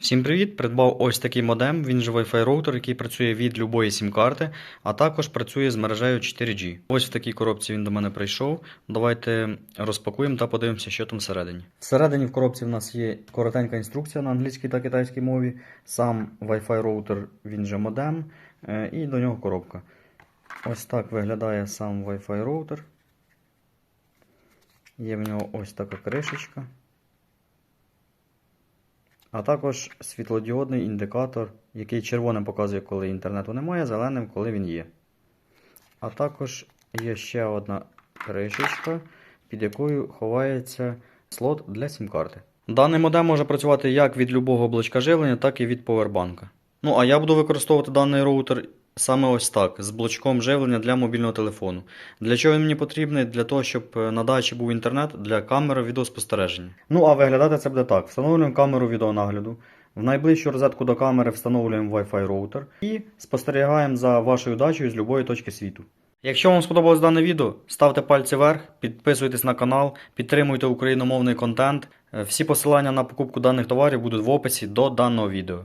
Всім привіт! Придбав ось такий модем, він же Wi-Fi роутер, який працює від любої сім-карти, а також працює з мережею 4G. Ось в такій коробці він до мене прийшов. Давайте розпакуємо та подивимося, що там всередині. Всередині в коробці в нас є коротенька інструкція на англійській та китайській мові, сам Wi-Fi роутер, він же модем, е, і до нього коробка. Ось так виглядає сам Wi-Fi роутер. Є в нього ось така кришечка. А також світлодіодний індикатор, який червоним показує, коли інтернету немає, зеленим, коли він є. А також є ще одна кришечка, під якою ховається слот для сім-карти. Даний модем може працювати як від любого блочка живлення, так і від повербанка. Ну, а я буду використовувати даний роутер саме ось так, з блочком живлення для мобільного телефону. Для чого він мені потрібний? Для того, щоб е, на дачі був інтернет для камери відеоспостереження. Ну а виглядати це буде так: встановлюємо камеру відеонагляду. В найближчу розетку до камери встановлюємо Wi-Fi роутер і спостерігаємо за вашою дачею з будь-якої точки світу. Якщо вам сподобалось дане відео, ставте пальці вверх, підписуйтесь на канал, підтримуйте україномовний контент. Е, Всі посилання на покупку даних товарів будуть в описі до даного відео.